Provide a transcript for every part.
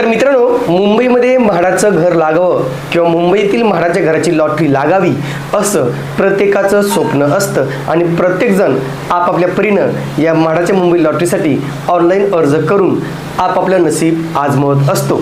तर मित्रांनो मुंबईमध्ये म्हाडाचं घर लागावं किंवा मुंबईतील म्हाडाच्या घराची लॉटरी लागावी असं प्रत्येकाचं स्वप्न असतं. आणि प्रत्येकजण आपापल्या परीनं या म्हाडाच्या मुंबई लॉटरीसाठी ऑनलाईन अर्ज करून आपापलं नसीब आजमवत असतो.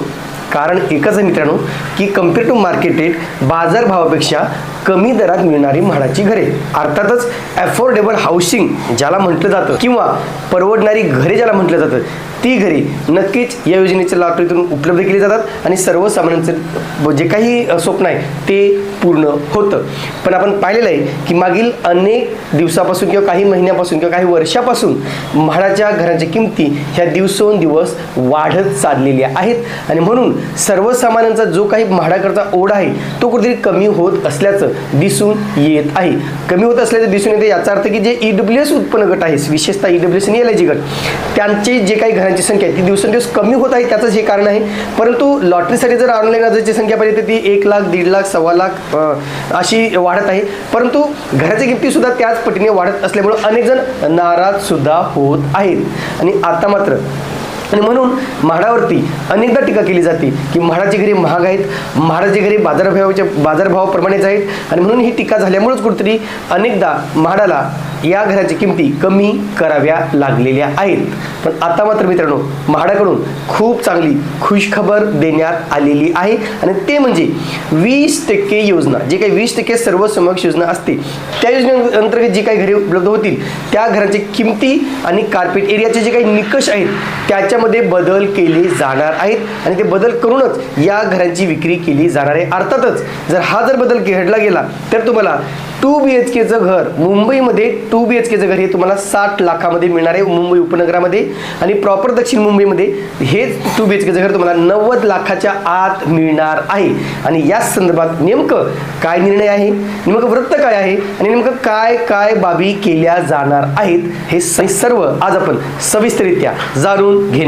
कारण एकच आहे मित्रांनो की कंपेअर टू मार्केट रेट बाजारभावापेक्षा कमी दरात मिळणारी म्हाडाची घरे. अर्थातच अफोर्डेबल हाऊसिंग ज्याला म्हटलं जातं किंवा परवडणारी घरे ज्याला म्हटलं जातं ती घरे नक्कीच या योजनेच्या लाटरीतून उपलब्ध केली जातात आणि सर्वसामान्यांचं जे काही स्वप्न आहे ते पूर्ण होतं. पण आपण पाहिलेलं आहे की मागील अनेक दिवसापासून किंवा काही महिन्यापासून किंवा काही वर्षापासून म्हाडाच्या घरांच्या किमती ह्या दिवसोंदिवस वाढत चाललेल्या आहेत. आणि म्हणून सर्वसामान्यांचा जो काही म्हाडाकरता ओढ आहे तो कुठेतरी कमी होत असल्याचं दिसून येत आहे. कमी होत असल्याचं दिसून येते याचा अर्थ की जे ई डब्ल्यू एस उत्पन्न गट आहे विशेषतः ई डब्ल्यू एस आणि एल आय जी गट त्यांची जे काही घरांची संख्या आहे ती दिवसेंदिवस कमी होत आहे त्याचंच हे कारण आहे. परंतु लॉटरीसाठी जर ऑनलाईन अर्जाची संख्या पाहिजे तर ती एक लाख दीड लाख सव्वा लाख अशी वाढत आहे. परंतु घराच्या किमतीसुद्धा त्याच पटीने वाढत असल्यामुळे अनेक जण नाराजसुद्धा होत आहेत. आणि आता मात्र आणि म्हणून म्हाडावरती अनेकदा टीका केली जाते की म्हाडाची घरे महाग आहेत म्हाडाची घरे बाजारभावाच्या बाजारभावाप्रमाणेच आहेत आणि म्हणून ही टीका झाल्यामुळेच कुठेतरी अनेकदा म्हाडाला या घराची किमती कमी कराव्या लागलेल्या आहेत. पण आता मात्र मित्रांनो म्हाडाकडून खूप चांगली खुशखबर देण्यात आलेली आहे आणि ते म्हणजे वीस टक्के योजना. जे काही वीस टक्के सर्वसमक्ष योजना असते त्या योजनेअंतर्गत जी काही घरे उपलब्ध होतील त्या घरांची किमती आणि कार्पेट एरियाचे जे काही निकष आहेत त्याच्या त्याच्यामध्ये बदल केले जाणार आहेत आणि ते बदल करूनच या घरांची विक्री केली जाणार आहे. अर्थातच जर हा जर बदल घडला गेला तर तुम्हाला टू बी एच केचं घर मुंबईमध्ये टू बी एच केचं घर हे तुम्हाला साठ लाखामध्ये मिळणार आहे मुंबई उपनगरामध्ये. आणि प्रॉपर दक्षिण मुंबईमध्ये हेच टू बी एच केचं घर तुम्हाला नव्वद लाखाच्या आत मिळणार आहे. आणि या संदर्भात नेमकं काय निर्णय आहे? नेमकं वृत्त काय आहे? आणि नेमकं काय काय बाबी केल्या जाणार आहेत? हे सर्व आज आपण सविस्तरित्या जाणून घेणार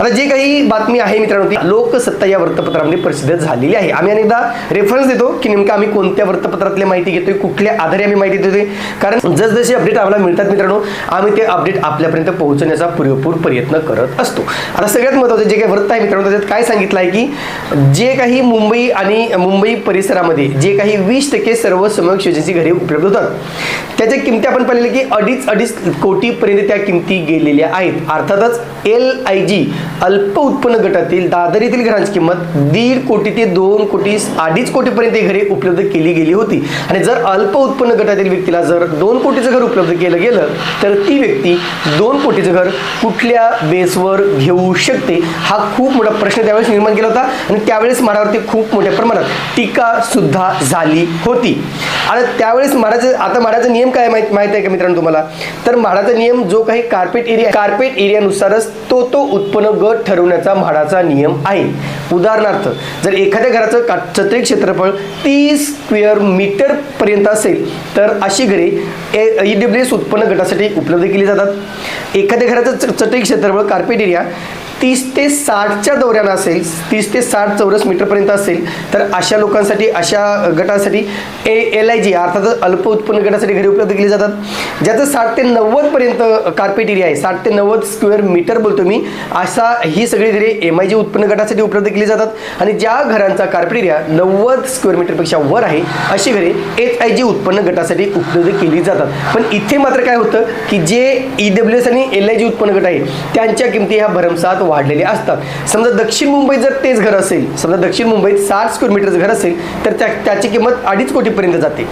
आता जे काही बातमी आहे मित्रांनो ती लोकसत्ता या वृत्तपत्रामध्ये प्रसिद्ध झालेली आहे. आम्ही अनेकदा रेफरन्स देतो की नेमकं आम्ही कोणत्या वृत्तपत्रातली माहिती घेतोय कुठल्या आधारे आम्ही माहिती देतोय? कारण जसजसे अपडेट आम्हाला मिळतात मित्रांनो आम्ही ते अपडेट आपल्यापर्यंत पोहोचवण्याचा पुरेपूर प्रयत्न करत असतो. आता सगळ्यात महत्त्वाचं जे काही वृत्त आहे मित्रांनो त्याच्यात काय सांगितलं आहे की जे काही मुंबई आणि मुंबई परिसरामध्ये जे काही वीस टक्के सर्व समक्ष योजनेची घरे उपलब्ध होतात त्याच्या किमती आपण पाहिलेल्या की अडीच अडीच कोटीपर्यंत त्या किमती गेलेल्या आहेत. अर्थातच एल आय जी अल्प उत्पन्न गटातील दादर येथील घरांची किंमत दीड कोटी ते दोन कोटी अडीच कोटीपर्यंत ही घरे उपलब्ध केली गेली होती. आणि जर अल्प उत्पन्न गटातील व्यक्तीला जर दोन कोटीचं घर उपलब्ध केलं गेलं तर ती व्यक्ती दोन कोटीचं घर कुठल्या बेसवर घेऊ शकते? हा खूप मोठा प्रश्न त्यावेळेस निर्माण केला होता. आणि त्यावेळेस माडावरती खूप मोठ्या प्रमाणात टीका सुद्धा झाली होती. आणि त्यावेळेस माडाचं आता माडाचा नियम काय माहीत माहिती आहे का मित्रांनो तुम्हाला? तर म्हाडाचा नियम जो काही कार्पेट एरिया कार्पेट एरियानुसारच तो तो उत्पन्न गट ठरवण्याचा म्हाडाचा नियम आहे. उदाहरणार्थ जर एखाद्या घराचं का चत्रिक क्षेत्रफळ तीस स्क्वेअर मीटर पर्यंत असेल तर अशी घरे ई डब्ल्यू एस उत्पन्न गटासाठी उपलब्ध केली जातात. एखाद्या घराचं च- चत्रिक क्षेत्रफळ कार्पेट एरिया तीस ते साठच्या दौऱ्यानं असेल तीस ते साठ चौरस मीटरपर्यंत असेल तर अशा लोकांसाठी अशा गटासाठी ए एल आय जी अर्थात अल्प उत्पन्न गटासाठी घरी उपलब्ध केली जातात. ज्याचं साठ ते नव्वदपर्यंत कार्पेट एरिया आहे साठ ते नव्वद स्क्वेअर मीटर बोलतो मी असा ही सगळी घरे एम आय जी उत्पन्न गटासाठी उपलब्ध केली जातात. आणि ज्या घरांचा कार्पेट एरिया नव्वद स्क्वेअर मीटरपेक्षा वर आहे अशी घरे एच आय जी उत्पन्न गटासाठी उपलब्ध केली जातात. पण इथे मात्र काय होतं की जे ई डब्ल्यू एस आणि एल आय जी उत्पन्न गट आहे त्यांच्या किमती ह्या भरमसाठ वाढलेले असतात. समजा दक्षिण मुंबईत जर तेच घर असेल समजा दक्षिण मुंबईत साठ स्क्वेअर मीटरचं घर असेल तर त्या त्याची किंमत अडीच कोटीपर्यंत जाते.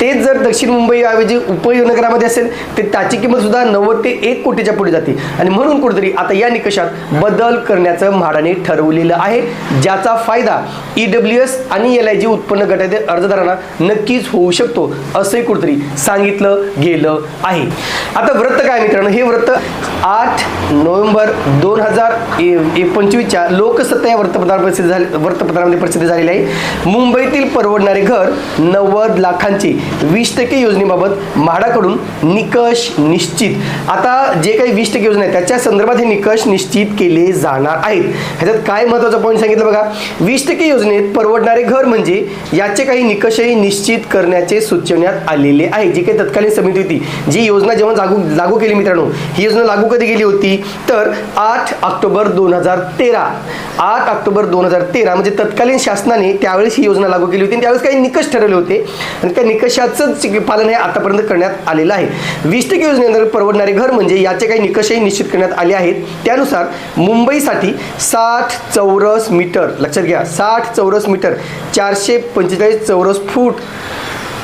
तेच जर दक्षिण मुंबई ऐवजी उपनगरामध्ये असेल तर त्याची किंमत सुद्धा नव्वद ते एक कोटीच्या पुढे जाते. आणि म्हणून कुठेतरी आता या निकषात बदल करण्याचं म्हाडाने ठरवलेलं आहे ज्याचा फायदा ई डब्ल्यू एस आणि एल आय जी उत्पन्न गटातील अर्जदारांना नक्कीच होऊ शकतो असंही कुठेतरी सांगितलं गेलं आहे. आता व्रत काय मित्रांनो? हे व्रत आठ नोव्हेंबर दोन हजार ए- पंचवीसच्या लोकसत्ता या वर्तपत्रात प्रसिद्ध झाले वृत्तपत्रामध्ये प्रसिद्ध झालेली आहे. मुंबईतील परवडणारे घर नव्वद लाखांचे. वीस टक्के योजनेबाबत म्हाडाकडून निकष निश्चित. आता जे काही वीस टक्के योजना आहे त्याच्या संदर्भात हे निकष निश्चित केले जाणार आहेत. ह्याच्यात काय महत्त्वाचा पॉईंट सांगितलं बघा? वीस टक्के योजनेत परवडणारे घर म्हणजे याचे काही निकषही निश्चित करण्याचे सुचवण्यात आलेले आहे. जी काही तत्कालीन समिती होती जी योजना जेव्हा लागू लागू केली मित्रांनो ही योजना लागू कधी केली होती? तर आठ ऑक्टोबर ऑक्टोबर दोन हजार तेरा. आठ ऑक्टोबर दोन हजार तेरा म्हणजे तत्कालीन शासनाने त्यावेळेस ही योजना लागू केली होती आणि त्यावेळेस काही निकष ठरवले होते. आणि त्या निकषाचंच पालन हे आतापर्यंत करण्यात आलेलं आहे. वीस टक्के योजनेअंतर्गत परवडणारे घर म्हणजे याचे काही निकषही निश्चित करण्यात आले आहेत. त्यानुसार मुंबईसाठी साठ चौरस मीटर लक्षात घ्या साठ चौरस मीटर चारशे पंचेचाळीस चौरस फूट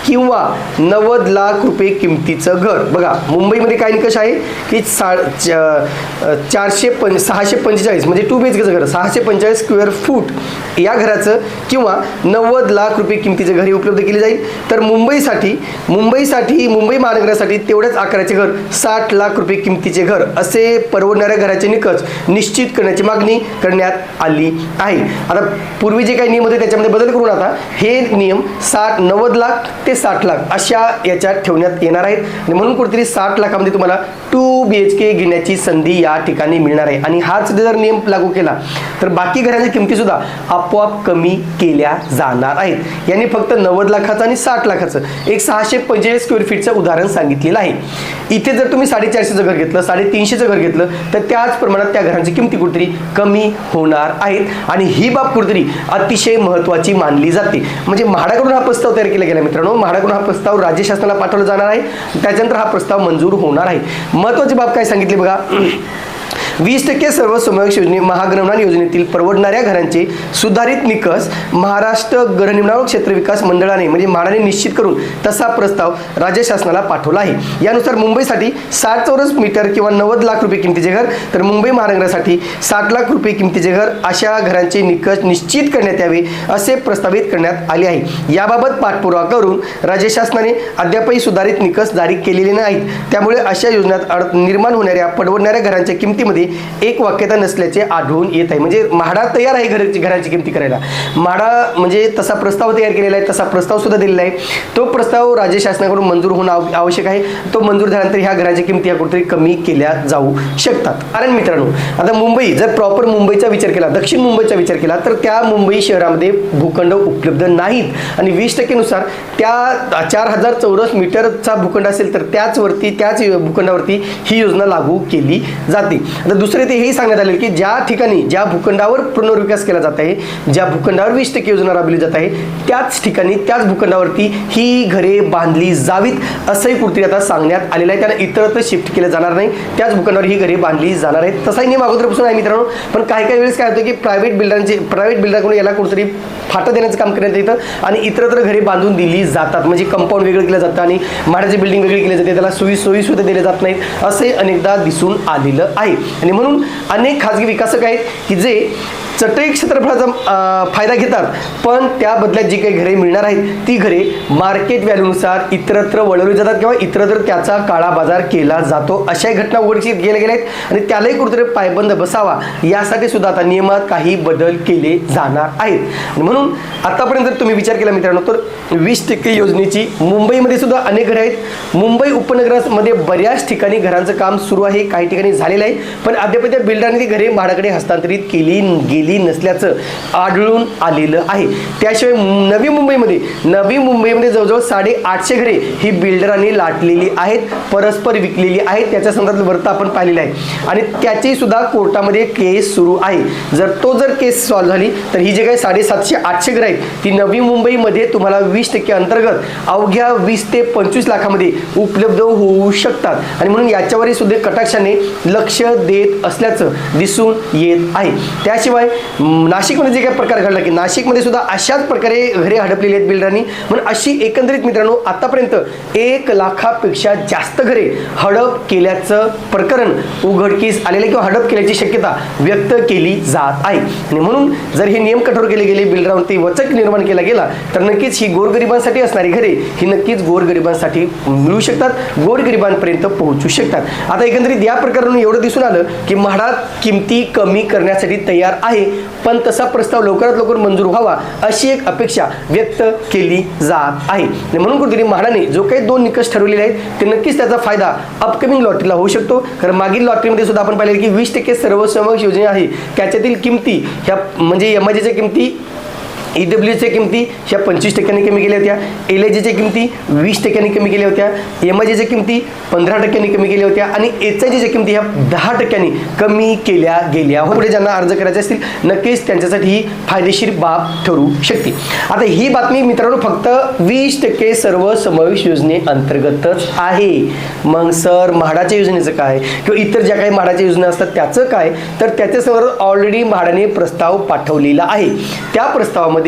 किंवा नव्वद लाख रुपये किमतीचं घर. बघा मुंबईमध्ये काय निकष आहे? की सा च- चारशे पं सहाशे पंचेचाळीस म्हणजे टू बी एच केचं घर सहाशे पंचेचाळीस स्क्वेअर फूट या घराचं किंवा नव्वद लाख रुपये किमतीचं घर हे उपलब्ध केले जाईल. तर मुंबईसाठी मुंबईसाठी मुंबई महानगरासाठी तेवढ्याच आकाराचे घर साठ लाख रुपये किमतीचे घर असे परवडणाऱ्या घराचे निकष निश्चित करण्याची मागणी करण्यात आली आहे. आता पूर्वी जे काही नियम होते त्याच्यामध्ये बदल करून आता हे नियम साठ नव्वद लाख ते साठ लाख अशा याच्यात ठेवण्यात येणार आहेत. आणि म्हणून कुठेतरी साठ लाखामध्ये तुम्हाला टू बी एच के घेण्याची संधी या ठिकाणी मिळणार आहे. आणि हाच जर नियम लागू केला तर बाकी घरांच्या किमती सुद्धा आपोआप कमी केल्या जाणार आहेत. यांनी फक्त नव्वद लाखाचं आणि साठ लाखाचं एक सहाशे पंचेचाळीस स्क्वेअर फीटचं उदाहरण सांगितलेलं आहे. इथे जर तुम्ही साडेचारशेचं घर घेतलं साडेतीनशेचं घर घेतलं तर त्याच प्रमाणात त्या घरांची किमती कुठेतरी कमी होणार आहेत. आणि ही बाब कुठेतरी अतिशय महत्त्वाची मानली जाते. म्हणजे म्हाडाकडून हा प्रस्ताव तयार केला गेला मित्रांनो. म्हाडाकडून हा प्रस्ताव राज्य शासनाला पाठवला जाणार आहे. त्याच्यानंतर हा प्रस्ताव मंजूर होणार आहे. महत्वाची बाब काय सांगितली बघा? वीस टक्के सर्व समावेश योजने महागणमान योजनेतील परवडणाऱ्या घरांचे सुधारित निकष महाराष्ट्र गृहनिर्माण क्षेत्र विकास मंडळाने म्हणजे म्हाडाने निश्चित करून तसा प्रस्ताव राज्य शासनाला पाठवला आहे. यानुसार मुंबईसाठी साठ चौरस मीटर किंवा नव्वद लाख रुपये किमतीचे घर तर मुंबई महानगरासाठी साठ लाख रुपये किमतीचे घर अशा घरांचे निकष निश्चित करण्यात यावे असे प्रस्तावित करण्यात आले आहे. याबाबत पाठपुरावा करून राज्य शासनाने अद्यापही सुधारित निकष जारी केलेले नाहीत. त्यामुळे अशा योजनेत अड निर्माण होणाऱ्या परवडणाऱ्या घरांच्या किमतीमध्ये एक वाक्यता नसल्याचे आढळून येत आहे. म्हणजे म्हाडा तयार आहे घराची घराची किमती करायला. म्हाडा म्हणजे तसा प्रस्ताव तयार केलेला आहे तसा प्रस्ताव सुद्धा दिलेला आहे. तो प्रस्ताव राज्य शासनाकडून मंजूर होणं आव- आवश्यक आहे. तो मंजूर झाल्यानंतर ह्या घराच्या किमती ह्या कुठेतरी कमी केल्या जाऊ शकतात. कारण मित्रांनो आता मुंबई जर प्रॉपर मुंबईचा विचार केला दक्षिण मुंबईचा विचार केला तर त्या मुंबई शहरामध्ये भूखंड उपलब्ध नाहीत. आणि वीस टक्केनुसार त्या चार हजार चौरस मीटरचा भूखंड असेल तर त्याचवरती त्याच भूखंडावरती ही योजना लागू केली जाते. आता दुसरे ते हेही सांगण्यात आले की ज्या ठिकाणी ज्या भूखंडावर पुनर्विकास केला जात आहे ज्या भूखंडावर वीस टक्के योजना राबवली जात आहे त्याच ठिकाणी त्याच भूखंडावरती ही घरे बांधली जावीत असंही कुठेतरी आता सांगण्यात आलेलं आहे. त्यांना इतरत्र शिफ्ट केलं जाणार नाही. त्याच भूखंडावर ही घरे बांधली जाणार आहेत. तसाही नियम अगोदरपासून आहे मित्रांनो. पण काही काही वेळेस काय होतं की प्रायव्हेट बिल्डरांचे प्रायव्हेट बिल्डरकडून याला कुठेतरी फाटा देण्याचं काम करण्यात येतं आणि इतरत्र घरे बांधून दिली जातात. म्हणजे कंपाऊंड वेगळं केलं जातं आणि माडाची बिल्डिंग वेगळी केली जाते. त्याला सोयी सोयी सुद्धा दिल्या जात नाहीत. असे अनेकदा दिसून आलेलं आहे. आणि म्हणून अनेक खाजगी विकासक आहेत की जे चटई क्षेत्रफळाचा फायदा घेतात. पण त्या बदल्यात जी काही घरे मिळणार आहेत ती घरे मार्केट व्हॅल्यूनुसार इतरत्र वळवली जातात किंवा इतरत्र त्याचा काळा बाजार केला जातो. अशाही घटना उघडकीत गेल्या गेल्या आहेत आणि त्यालाही कुठेतरी पायबंद बसावा यासाठी सुद्धा आता नियमात काही बदल केले जाणार आहेत. म्हणून आतापर्यंत जर तुम्ही विचार केला मित्रांनो तर वीस टक्के योजनेची मुंबईमध्ये सुद्धा अनेक घरे आहेत. मुंबई उपनगरामध्ये बऱ्याच ठिकाणी घरांचं काम सुरू आहे काही ठिकाणी झालेलं आहे. पण अद्याप त्या बिल्डरांनी ती घरे भाडाकडे हस्तांतरित केली गेली नसल्याचं आढळून आलेलं आहे. त्याशिवाय नवी मुंबईमध्ये नवी मुंबईमध्ये जवळजवळ साडे आठशे घरे ही बिल्डरांनी लाटलेली आहेत परस्पर विकलेली आहेत त्याच्या संदर्भात वरता आपण पाहिलेलं आहे. आणि त्याची सुद्धा कोर्टामध्ये केस सुरू आहे. जर तो जर केस सॉल्व्ह झाली तर ही जे काही साडेसातशे आठशे घरं आहेत ती नवी मुंबईमध्ये तुम्हाला वीस टक्के अंतर्गत अवघ्या वीस ते पंचवीस लाखामध्ये उपलब्ध होऊ शकतात. आणि म्हणून याच्यावरही सुद्धा कटाक्षाने लक्ष देत असल्याचं दिसून येत आहे. त्याशिवाय नाशिकमध्ये जे काही प्रकार घडला की नाशिकमध्ये सुद्धा अशाच प्रकारे घरे हडपलेली आहेत बिल्डरांनी. म्हणून अशी एकंदरीत मित्रांनो आतापर्यंत एक लाखापेक्षा जास्त घरे हडप केल्याचं प्रकरण उघडकीस आलेलं किंवा हडप केल्याची शक्यता व्यक्त केली जात आहे. आणि म्हणून जर हे नियम कठोर केले गेले बिल्डरांवरती वचक निर्माण केला गेला तर नक्कीच ही गोरगरिबांसाठी असणारी घरे ही नक्कीच गोरगरिबांसाठी मिळू शकतात गोरगरिबांपर्यंत पोहोचू शकतात. आता एकंदरीत या प्रकरणावरून एवढं दिसून आलं की म्हाडा किमती कमी करण्यासाठी तयार आहे. पण तसा प्रस्ताव लवकरात लवकर मंजूर व्हावा अशी एक अपेक्षा व्यक्त केली जात आहे. आणि म्हणून कुठेतरी म्हाडाने जो काही दोन निकष ठरवलेले आहेत ते नक्कीच त्याचा फायदा अपकमिंग लॉटरीला होऊ शकतो. कारण मागील लॉटरीमध्ये सुद्धा आपण पाहिलं की वीस टक्के सर्वसमावेश योजना आहे. त्याच्यातील किमती ह्या म्हणजे एम आय किमती ई डब्ल्यूच्या किमती ह्या पंचवीस टक्क्यांनी कमी केल्या होत्या. एल आय जीच्या किमती वीस टक्क्यांनी कमी केल्या होत्या. एम आय जीच्या किमती पंधरा टक्क्यांनी कमी केल्या होत्या. आणि एच आय जीच्या किमती ह्या दहा टक्क्यांनी कमी केल्या गेल्या. हो, पुढे ज्यांना अर्ज करायचे असतील नक्कीच त्यांच्यासाठी ही फायदेशीर बाब ठरू शकते. आता ही बातमी मित्रांनो फक्त वीस टक्के सर्व समावेश योजनेअंतर्गतच आहे. मग सर म्हाडाच्या योजनेचं काय? किंवा इतर ज्या काही म्हाडाच्या योजना असतात त्याचं काय? तर त्याच्यासमोर ऑलरेडी म्हाडाने प्रस्ताव पाठवलेला आहे. त्या प्रस्तावामध्ये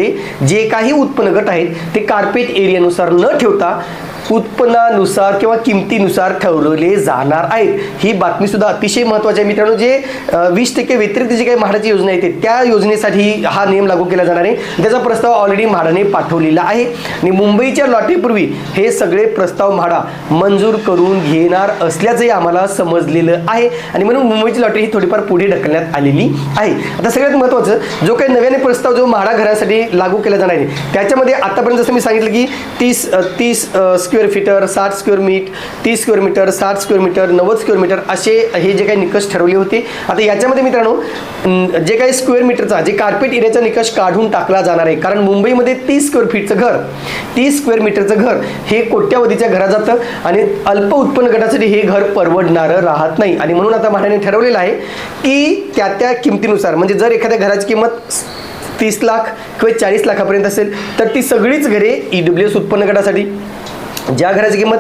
जे काही उत्पन्न गट आहेत ते कार्पेट एरियानुसार न ठेवता उत्पन्नानुसार किंवा किमतीनुसार ठरवले जाणार आहेत. ही बातमी सुद्धा अतिशय महत्त्वाची आहे. मित्रांनो जे वीस टक्के व्यतिरिक्त जी काही म्हाडाची योजना येते त्या योजनेसाठी हा नियम लागू केला जाणार आहे. त्याचा प्रस्ताव ऑलरेडी म्हाडाने पाठवलेला आहे. आणि मुंबईच्या लॉटरीपूर्वी हे सगळे प्रस्ताव म्हाडा मंजूर करून घेणार असल्याचंही आम्हाला समजलेलं आहे. आणि म्हणून मुंबईची लॉटरी ही थोडीफार पुढे ढकलण्यात आलेली आहे. आता सगळ्यात महत्त्वाचं जो काही नव्याने प्रस्ताव जो म्हाडा घरासाठी लागू केला जाणार आहे त्याच्यामध्ये आतापर्यंत जसं मी सांगितलं की तीस तीस स्क्वेअर फीटर साठ स्क्वेअर मीट तीस स्क्वेअर मीटर साठ स्क्वेअर मीटर नव्वद स्क्वेअर मीटर असे हे जे काही निकष ठरवले होते. आता याच्यामध्ये मित्रांनो जे काही स्क्वेअर मीटरचा जे कार्पेट एरियाचा निकष काढून टाकला जाणार आहे. कारण मुंबईमध्ये तीस स्क्वेअर फीटचं घर तीस स्क्वेअर मीटरचं घर हे कोट्यावधीच्या घरात जातं आणि अल्प उत्पन्न गटासाठी हे घर परवडणारं राहत नाही. आणि म्हणून आता म्हाडाने ठरवलेलं आहे की त्या त्या किमतीनुसार म्हणजे जर एखाद्या घराची किंमत तीस लाख किंवा चाळीस लाखापर्यंत असेल तर ती सगळीच घरे ई डब्ल्यू एस उत्पन्न गटासाठी ज्या घराची किंमत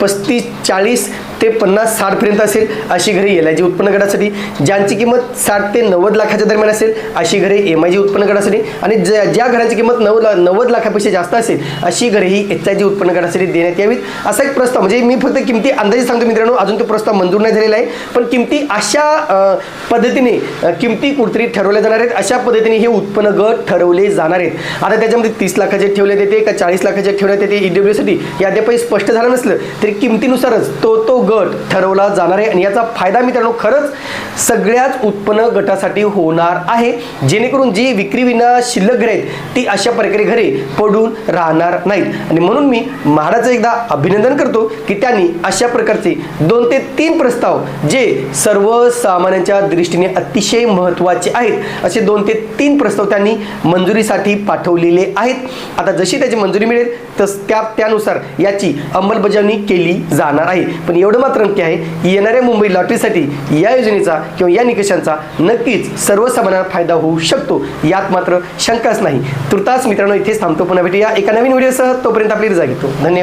पस्तीस चाळीस ते पन्नास साठपर्यंत असेल अशी घरे एल आय जी उत्पन्न गटासाठी. ज्यांची किंमत साठ ते नव्वद लाखाच्या दरम्यान असेल अशी घरे एम आय जी उत्पन्न गटासाठी. आणि ज्या ज्या घराची किंमत नऊ ला नव्वद लाखापेक्षा जास्त असेल अशी घरे ही एच आय जी उत्पन्न गटासाठी देण्यात यावीत. असा एक प्रस्ताव म्हणजे मी फक्त किमती अंदाजे सांगतो मित्रांनो अजून तो प्रस्ताव मंजूर नाही झालेला आहे. पण किमती अशा पद्धतीने किमती कुठतरी ठरवल्या जाणार आहेत. अशा पद्धतीने हे उत्पन्न गट ठरवले जाणार आहेत. आता त्याच्यामध्ये तीस लाखाचे ठेवण्यात येते का चाळीस लाखाचे ठेवण्यात येते ई डब्ल्यूसाठी हे अद्यापही स्पष्ट झालं नसलं तरी किमतीनुसारच तो तो गट ठरवला जाणार आहे. आणि याचा फायदा मित्रांनो खरंच सगळ्याच उत्पन्न गटासाठी होणार आहे. जेणेकरून जी विक्री विना शिल्लक घरे आहेत ती अशा प्रकारे घरे पडून राहणार नाहीत. आणि म्हणून मी म्हाडाचं एकदा अभिनंदन करतो की त्यांनी अशा प्रकारचे दोन ते तीन प्रस्ताव जे सर्वसामान्यांच्या दृष्टीने अतिशय महत्त्वाचे आहेत असे दोन ते तीन प्रस्ताव त्यांनी मंजुरीसाठी पाठवलेले आहेत. आता जशी त्याची मंजुरी मिळेल तस त्या त्यानुसार याची अंमलबजावणी केली जाणार आहे. पण एवढं मात्र नक्की आहे येणाऱ्या मुंबई लॉटरीसाठी या योजनेचा किंवा या निकषांचा नक्कीच सर्वसामान्यांना फायदा होऊ शकतो. यात मात्र शंकाच नाही. तुर्तास मित्रांनो इथेच थांबतो पुन्हा भेटूया एका नवीन व्हिडिओसह. तोपर्यंत आपली रजा घेतो धन्यवाद.